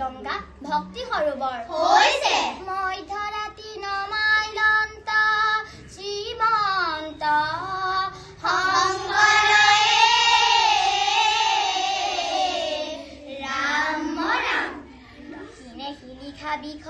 গংগা ভক্তি সৰোবৰ হৈছে মধ্য ৰাতি নমাইলন্ত শ্ৰীমন্ত ৰাম ৰাম খাবি খ।